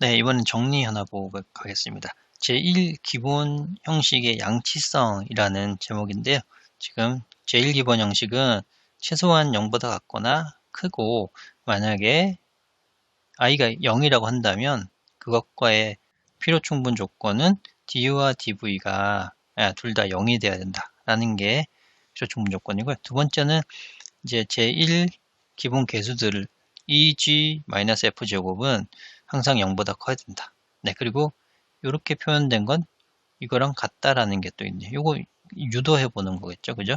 네, 이번엔 정리 하나 보고 가겠습니다. 제1 기본 형식의 양치성이라는 제목인데요. 지금 제1 기본 형식은 최소한 0보다 같거나 크고 만약에 i가 0이라고 한다면 그것과의 필요 충분 조건은 du와 dv가 아, 둘다 0이 돼야 된다라는 게 필요 충분 조건이고요. 두 번째는 이제 제1 기본 개수들을 eg-f 제곱은 항상 0보다 커야 된다. 네, 그리고 이렇게 표현된 건 이거랑 같다라는 게 또 있네요. 이거 유도해 보는 거겠죠. 그죠?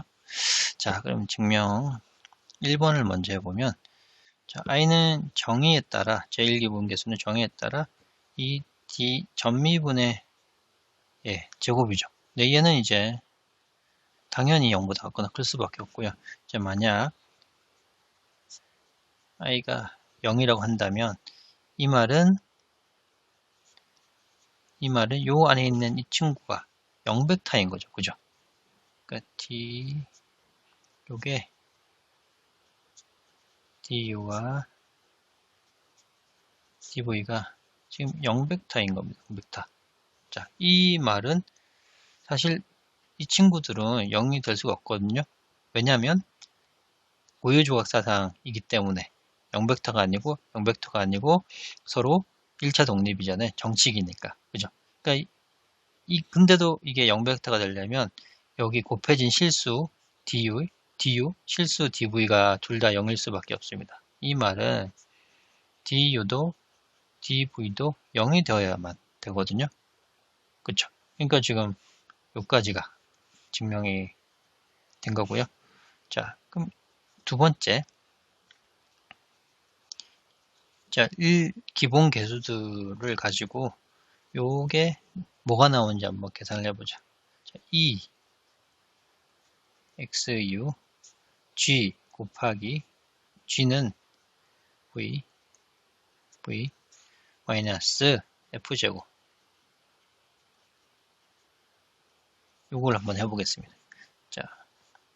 자, 그럼 증명 1번을 먼저 해보면 자, i는 정의에 따라 제1기본 계수는 정의에 따라 이 d 전미분의 예, 제곱이죠. 네, 얘는 이제 당연히 0보다 같거나 클 수밖에 없고요. 이제 만약 i가 0이라고 한다면 이 말은 이 말은 요 안에 있는 이 친구가 0벡터인 거죠. 그죠? 그러니까 d 요게 du와 dv가 지금 0벡터인 겁니다. 0벡터. 자, 이 말은 사실 이 친구들은 0이 될 수가 없거든요. 왜냐하면 고유조각사상이기 때문에 0벡터가 아니고 0벡터가 아니고 서로 1차 독립이잖아요. 정칙이니까. 그죠? 그러니까 이 근데도 이게 0벡터가 되려면 여기 곱해진 실수 du, du, 실수 dv가 둘 다 0일 수밖에 없습니다. 이 말은 du도 dv도 0이 되어야만 되거든요. 그쵸? 그러니까 지금 여기까지가 증명이 된 거고요. 자, 그럼 두 번째 자, 1 기본 개수들을 가지고 요게 뭐가 나오는지 한번 계산을 해보자. 자, 2 xu g 곱하기 g는 v v 마이너스 f제곱 요걸 한번 해보겠습니다. 자,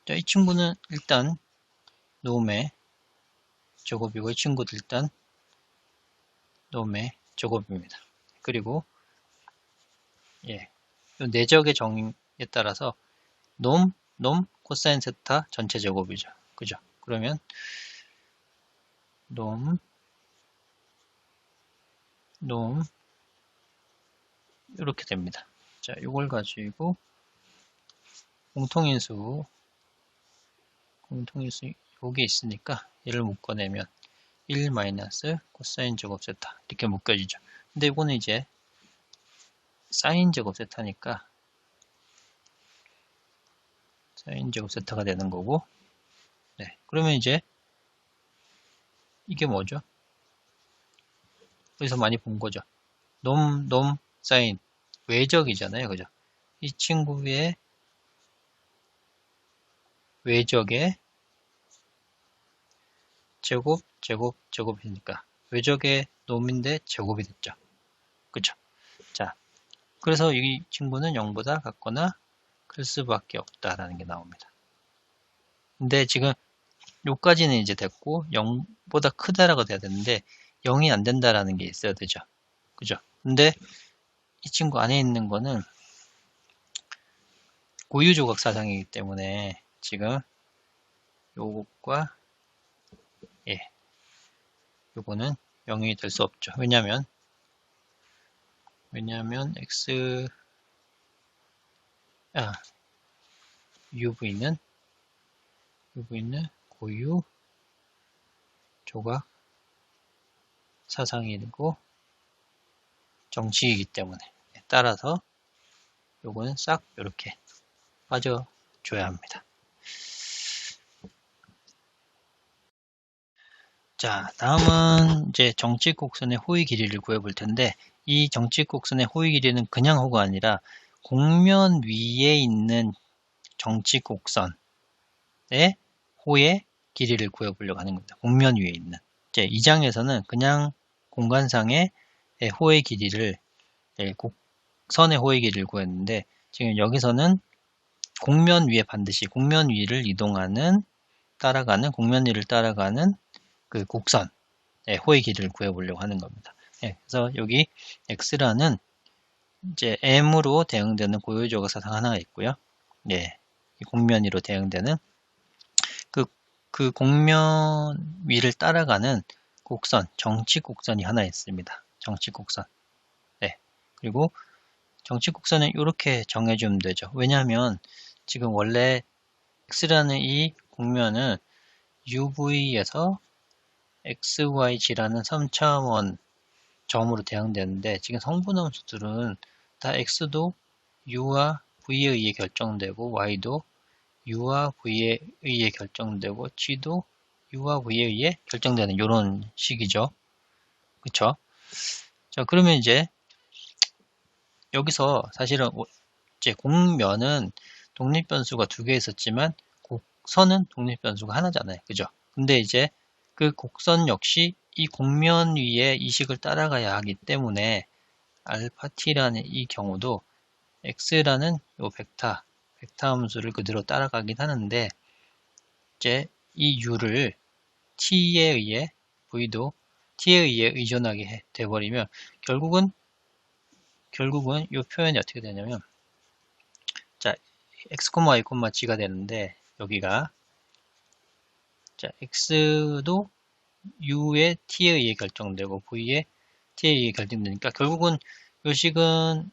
자, 이 친구는 일단 놈의 제곱이고 이 친구도 일단 놈의 제곱입니다. 그리고 예, 내적의 정의에 따라서 놈, 놈, 코사인 세타 전체 제곱이죠. 그죠? 그러면 놈, 놈 이렇게 됩니다. 자, 이걸 가지고 공통인수 공통인수 여기 있으니까 얘를 묶어내면 1 마이너스 코사인 제곱 세타 이렇게 묶여지죠. 근데 이거는 이제 사인 제곱 세타니까 사인 제곱 세타가 되는 거고 네 그러면 이제 이게 뭐죠? 여기서 많이 본 거죠. 놈, 놈, 사인 외적이잖아요. 그죠? 이 친구의 외적의 제곱, 제곱, 제곱이니까 외적의 놈인데 제곱이 됐죠. 그쵸? 자, 그래서 이 친구는 0보다 같거나 클 수밖에 없다라는 게 나옵니다. 근데 지금 요까지는 이제 됐고 0보다 크다라고 돼야 되는데 0이 안 된다라는 게 있어야 되죠. 그죠? 근데 이 친구 안에 있는 거는 고유조각 사상이기 때문에 지금 요것과 예. 요거는 0이 될 수 없죠. 왜냐면 왜냐면 x 아 UV는 UV는 고유 조각 사상이고 정치이기 때문에 따라서 요거는 싹 이렇게 빠져줘야 합니다. 자, 다음은 이제 정직 곡선의 호위 길이를 구해 볼 텐데 이 정직 곡선의 호위 길이는 그냥 호가 아니라 곡면 위에 있는 정직 곡선의 호의 길이를 구해 보려고 하는 겁니다. 곡면 위에 있는. 이제 이 장에서는 그냥 공간상의 호의 길이를 곡선의 호의 길이를 구했는데 지금 여기서는 곡면 위에 반드시 곡면 위를 이동하는 따라가는 곡면 위를 따라가는 그 곡선 예, 호의 길이를 구해보려고 하는 겁니다. 예, 그래서 여기 x라는 이제 m으로 대응되는 고유조각 사상 하나가 있고요. 예, 공면 위로 대응되는 그, 그 공면 위를 따라가는 곡선, 정치 곡선이 하나 있습니다. 정치 곡선. 네. 그리고 정치 곡선은 이렇게 정해주면 되죠. 왜냐하면 지금 원래 x라는 이 공면은 UV에서 XYG라는 3차원 점으로 대응되는데 지금 성분함수들은 다 X도 U와 V에 의해 결정되고 Y도 U와 V에 의해 결정되고 G도 U와 V에 의해 결정되는 이런 식이죠. 그쵸? 자, 그러면 이제 여기서 사실은 이제 공면은 독립변수가 두 개 있었지만 곡선은 독립변수가 하나잖아요. 그죠? 근데 이제 그 곡선 역시 이 곡면 위에 이식을 따라가야 하기 때문에 알파 t라는 이 경우도 x라는 요 벡터, 벡터 함수를 그대로 따라가긴 하는데 이제 이 u를 t에 의해 v도 t에 의해 의존하게 돼버리면 결국은 결국은 이 표현이 어떻게 되냐면 자 x, y, g가 되는데 여기가 자 x도 u의 t에 의해 결정되고 v의 t에 의해 결정되니까 결국은 요 식은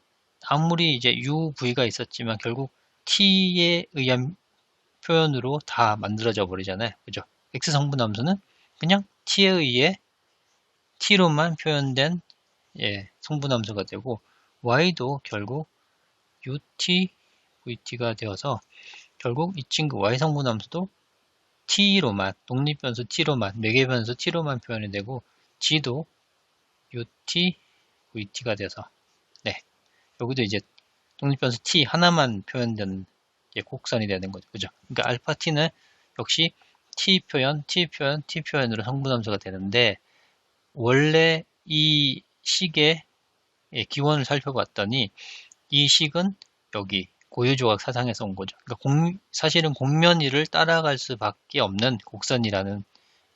아무리 이제 u, v가 있었지만 결국 t에 의한 표현으로 다 만들어져 버리잖아요. 그죠? x 성분 함수는 그냥 t에 의해 t로만 표현된 예, 성분 함수가 되고 y도 결국 ut, vt가 되어서 결국 이 친구 y 성분 함수도 t로만 독립변수 t로만 매개변수 t로만 표현이 되고 g도 ut, vt가 돼서 네 여기도 이제 독립변수 t 하나만 표현된 곡선이 되는 거죠. 그죠? 그러니까 알파 t는 역시 t 표현, t 표현, t 표현으로 성분함수가 되는데 원래 이 식의 기원을 살펴봤더니 이 식은 여기 고유조각 사상에서 온 거죠. 그러니까 공, 사실은 곡면 위를 따라갈 수밖에 없는 곡선이라는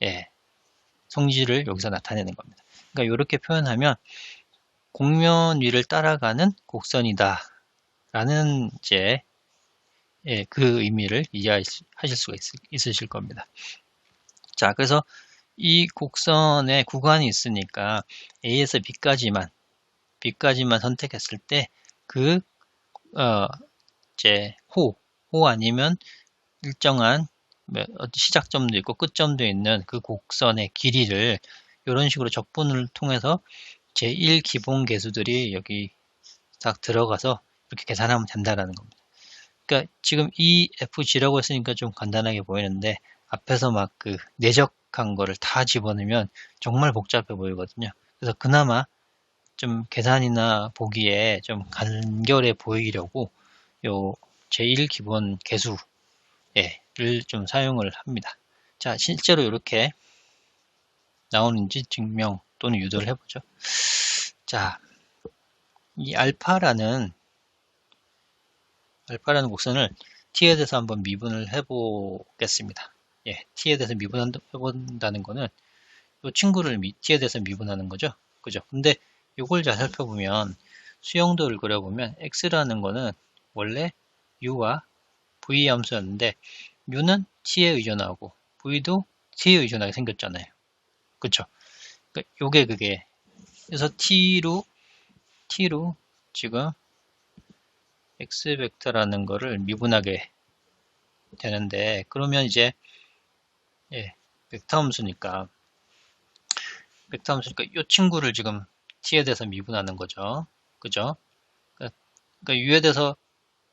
예, 성질을 여기서 나타내는 겁니다. 그러니까 이렇게 표현하면 곡면 위를 따라가는 곡선이다 라는 이제 예, 그 의미를 이해하실 수가 있, 으실 겁니다. 자, 그래서 이 곡선에 구간이 있으니까 A에서 B까지만 B까지만 선택했을 때그 어, 이제 호, 호 아니면 일정한 뭐, 시작점도 있고 끝점도 있는 그 곡선의 길이를 이런 식으로 적분을 통해서 제1 기본 계수들이 여기 딱 들어가서 이렇게 계산하면 된다라는 겁니다. 그러니까 지금 EFG라고 했으니까 좀 간단하게 보이는데 앞에서 막 그 내적한 거를 다 집어넣으면 정말 복잡해 보이거든요. 그래서 그나마 좀 계산이나 보기에 좀 간결해 보이려고 요 제1 기본 개수를 좀 사용을 합니다. 자, 실제로 이렇게 나오는지 증명 또는 유도를 해보죠. 자, 이 알파라는 알파라는 곡선을 t에 대해서 한번 미분을 해보겠습니다. 예, t에 대해서 미분해본다는 거는 이 친구를 t에 대해서 미분하는 거죠. 그죠? 근데 이걸 잘 살펴보면 수영도를 그려보면 x라는 거는 원래 u와 v 함수였는데 u는 t에 의존하고 v도 t에 의존하게 생겼잖아요. 그쵸? 그러니까 요게 그게 그래서 t로 t로 지금 x 벡터라는 거를 미분하게 되는데 그러면 이제 예, 벡터 함수니까 벡터 함수니까 이 친구를 지금 t에 대해서 미분하는 거죠. 그죠? 그러니까 u에 대해서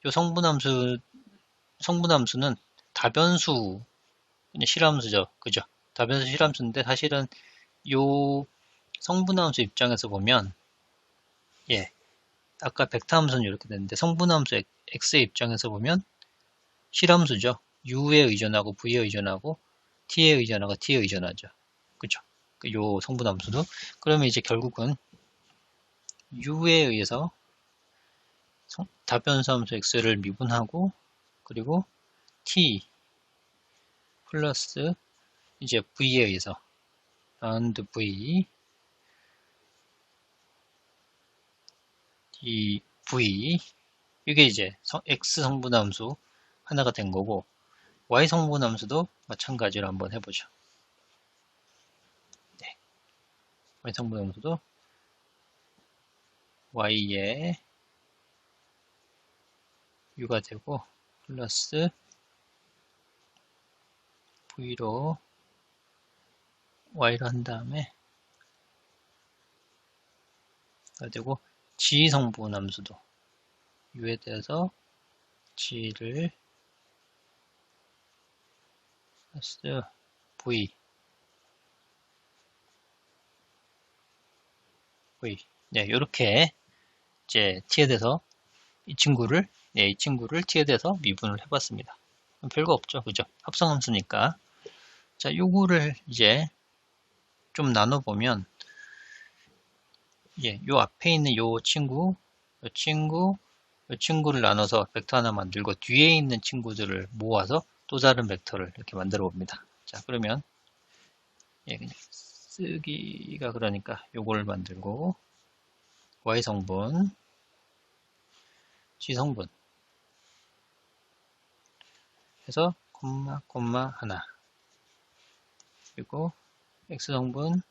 요 성분함수 성분함수는 다변수 실함수죠. 그죠? 다변수 실함수인데 사실은 요 성분함수 입장에서 보면 예 아까 벡터함수는 이렇게 되는데 성분함수 x의 입장에서 보면 실함수죠. u에 의존하고 v에 의존하고 t에 의존하고 t에 의존하죠. 그죠? 그요 성분함수도 그러면 이제 결국은 u에 의해서 다변수함수 x를 미분하고 그리고 t 플러스 이제 v에 의해서 라운드 v 이 v 이게 이제 x 성분함수 하나가 된 거고 y 성분함수도 마찬가지로 한번 해보죠. 네. y 성분함수도 y에 u가 되고 플러스 v로 y로 한 다음에 되고 g 성분 함수도 u에 대해서 g를 플러스 v v. 네 이렇게 이제 t에 대해서 이 친구를 네, 이 친구를 t에 대해서 미분을 해봤습니다. 별거 없죠, 그죠? 합성함수니까. 자, 요거를 이제 좀 나눠보면, 예, 요 앞에 있는 요 친구, 요 친구, 요 친구를 나눠서 벡터 하나 만들고 뒤에 있는 친구들을 모아서 또 다른 벡터를 이렇게 만들어 봅니다. 자, 그러면 예, 그냥 쓰기가 그러니까 요걸 만들고 y 성분, g 성분 해서 콤마 콤마 하나. 그리고 x 성분.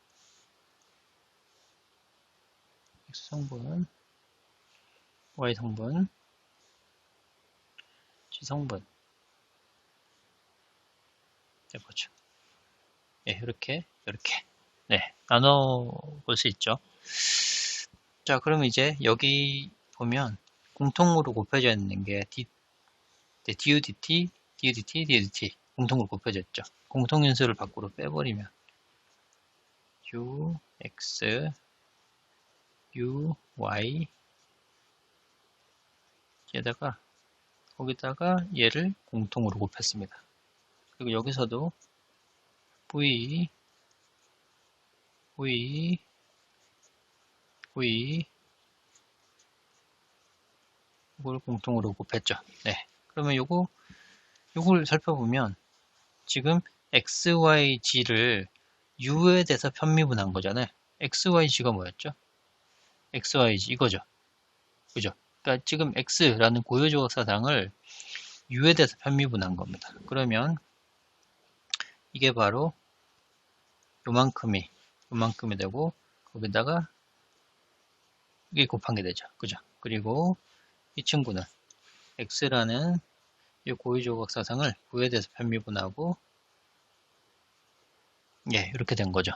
X 성분. Y 성분. G 성분. 해보죠. 네, 이렇게 이렇게. 네 나눠 볼 수 있죠. 자, 그럼 이제 여기 보면 공통으로 곱해져 있는 게 D, 네, DUDT, DUDT, DUDT 공통으로 곱해져 있죠. 공통인수를 밖으로 빼버리면 U, X, U, Y 에다가 거기다가 얘를 공통으로 곱했습니다. 그리고 여기서도 V, V, V, 이걸 공통으로 곱했죠. 네. 그러면 요거, 요걸 살펴보면 지금 XYG를 U에 대해서 편미분한 거잖아요. XYG가 뭐였죠? XYG 이거죠. 그죠? 그러니까 지금 X라는 고유조각 사상을 U에 대해서 편미분한 겁니다. 그러면 이게 바로 요만큼이 요만큼이 되고 거기다가 이게 곱한 게 되죠. 그죠? 그리고 이 친구는 x라는 이 고유 조각 사상을 부에 대해서 편미분하고 예 이렇게 된 거죠.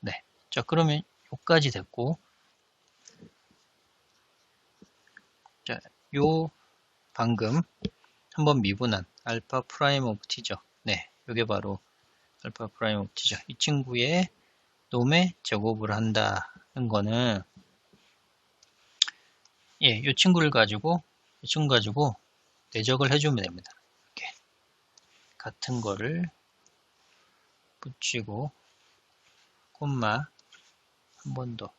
네, 자 그러면 여기까지 됐고 자, 요 방금 한번 미분한 알파 프라임 오브 t죠. 네, 이게 바로 알파 프라임 오브 t죠. 이 친구의 놈의 제곱을 한다는 거는 예, 이 친구를 가지고 이 친구 가지고 내적을 해주면 됩니다. 이렇게 같은 거를 붙이고 콤마 한 번 더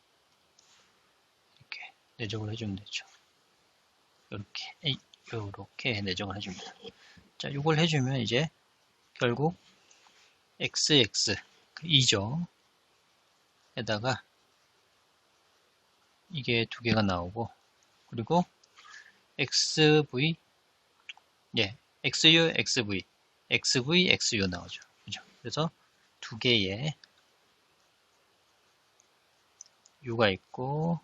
이렇게 내적을 해주면 되죠. 이렇게 이렇게 내적을 해줍니다. 자, 이걸 해주면 이제 결국 xx 2죠. 에다가 이게 두 개가 나오고 그리고 XV, 예, XU, XV, XV, XU 나오죠. 그죠? 그래서 두 개의 U가 있고,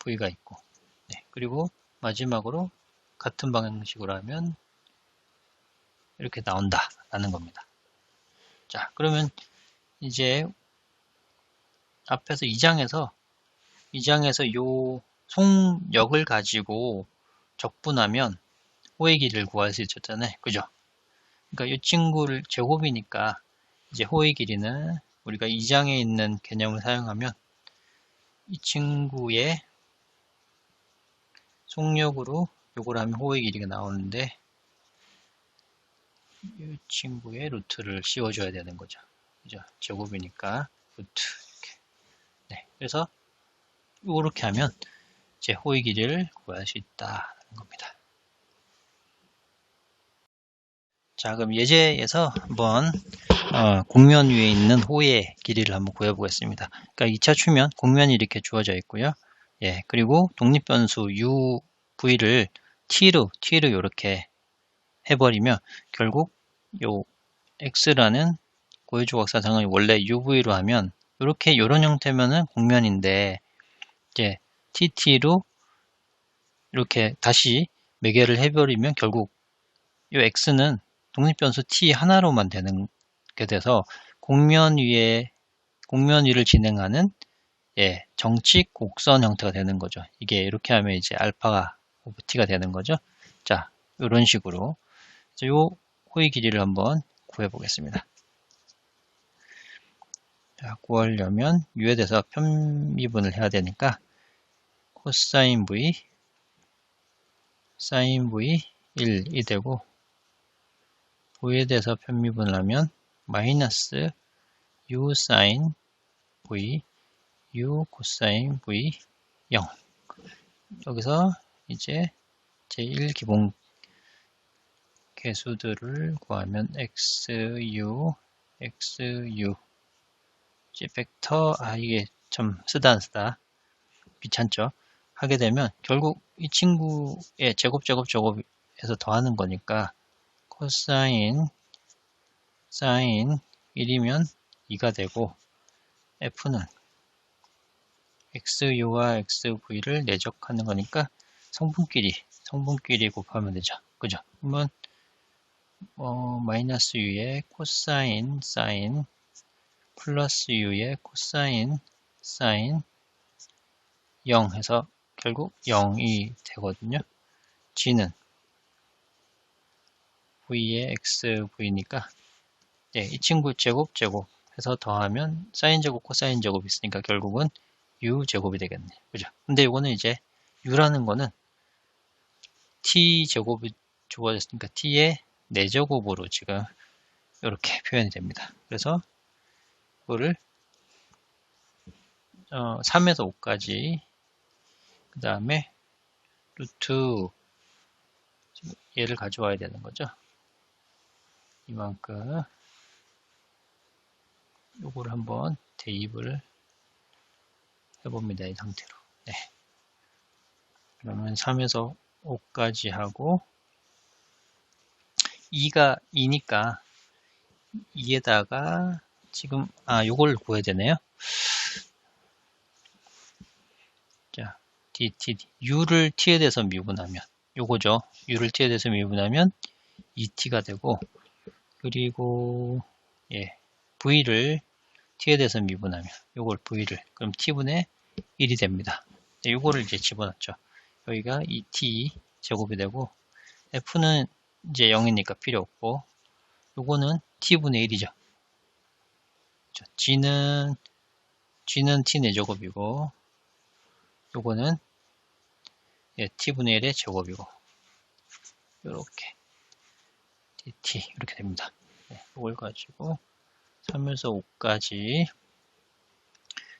V가 있고, 네, 그리고 마지막으로 같은 방식으로 하면 이렇게 나온다 라는 겁니다. 자, 그러면 이제 앞에서 2장에서 2장에서 요 송역을 가지고 적분하면 호의 길이를 구할 수 있었잖아요. 그죠? 그러니까 이 친구를 제곱이니까 이제 호의 길이는 우리가 2장에 있는 개념을 사용하면 이 친구의 속력으로 요걸 하면 호의 길이가 나오는데 이 친구의 루트를 씌워줘야 되는 거죠. 그죠? 제곱이니까 루트 이렇게. 네, 그래서 이렇게 하면 제 호의 길이를 구할 수 있다는 겁니다. 자, 그럼 예제에서 한번 어, 곡면 위에 있는 호의 길이를 한번 구해보겠습니다. 그러니까 2차 추면 곡면이 이렇게 주어져 있고요. 예, 그리고 독립변수 u, v를 t로, t로 이렇게 해버리면 결국 요 x라는 고유조각 사상을 원래 uv로 하면 이렇게 이런 형태면은 공면인데 이제 tt로 이렇게 다시 매개를 해버리면 결국 이 x는 독립변수 t 하나로만 되는 게 돼서 공면 위에 공면 위를 진행하는 예, 정칙 곡선 형태가 되는 거죠. 이게 이렇게 하면 이제 알파가 오브 t가 되는 거죠. 자, 이런 식으로 요 호의 길이를 한번 구해 보겠습니다. 자, 구하려면 u에 대해서 편미분을 해야 되니까 코사인 v 사인 v 1이 되고 v에 대해서 편미분을 하면 마이너스 u 사인 v u 코사인 v 0 여기서 이제 제1 기본 개수들을 구하면 x, u, x, u 이제 벡터 아 이게 좀 쓰다 안 쓰다 귀찮죠? 하게 되면 결국 이 친구의 제곱 제곱 제곱에서 더하는 거니까 코사인 사인 1이면 2가 되고 f는 xu와 xv를 내적하는 거니까 성분끼리 성분끼리 곱하면 되죠 그죠 그러면 어, 마이너스 u의 코사인 사인 플러스 u의 코사인 사인 0 해서 결국 0이 되거든요. g는 v의 xv니까 네, 이 친구 제곱 제곱 해서 더하면 사인 제곱 코사인 제곱 있으니까 결국은 u 제곱이 되겠네. 그죠? 근데 이거는 이제 u라는 거는 t 제곱이 주어졌으니까 t의 4제곱으로 지금 이렇게 표현이 됩니다. 그래서 이거를 어, 3에서 5까지 그 다음에 루트 얘를 가져와야 되는 거죠. 이만큼 요거를 한번 대입을 해봅니다. 이 상태로. 네. 그러면 3에서 5까지 하고 2가 2니까 2에다가 지금 아 요걸 구해야 되네요. 자, d, t, d. u를 t에 대해서 미분하면 요거죠. u를 t에 대해서 미분하면 2t가 되고 그리고 예, v를 t에 대해서 미분하면 요걸 v를 그럼 t분의 1이 됩니다. 네, 요거를 이제 집어넣죠. 여기가 2t 제곱이 되고 f는 이제 0이니까 필요 없고 요거는 t분의 1이죠. g는 g는 t 4제곱이고 요거는 예, t분의 1의 제곱이고 요렇게 dt 이렇게 됩니다. 네, 이걸 가지고 3에서 5까지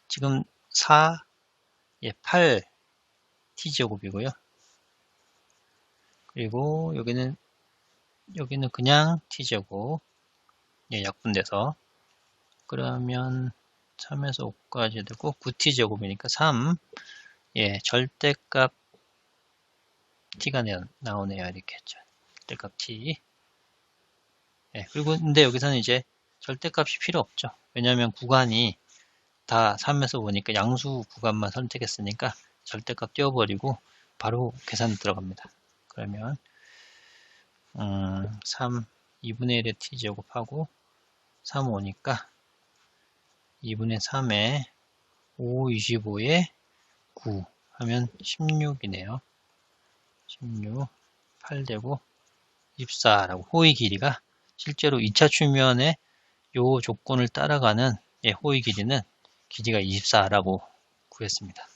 지금 4, 예, 8 t제곱이고요. 그리고 여기는 여기는 그냥 t제곱 예, 약분돼서 그러면 3에서 5까지 되고 9t 제곱이니까 3 예, 절대값 t가 나오네요. 이렇게 했죠. 절대값 t 예, 그리고 근데 여기서는 이제 절대값이 필요 없죠. 왜냐하면 구간이 다 3에서 5니까 양수 구간만 선택했으니까 절대값 띄워버리고 바로 계산 들어갑니다. 그러면 음, 3 2분의 1의 t 제곱하고 3, 5니까 2분의 3에 5, 25에 9 하면 16이네요. 16, 8되고 24라고 호의 길이가 실제로 2차 추면의 요 조건을 따라가는 예, 호의 길이는 길이가 24라고 구했습니다.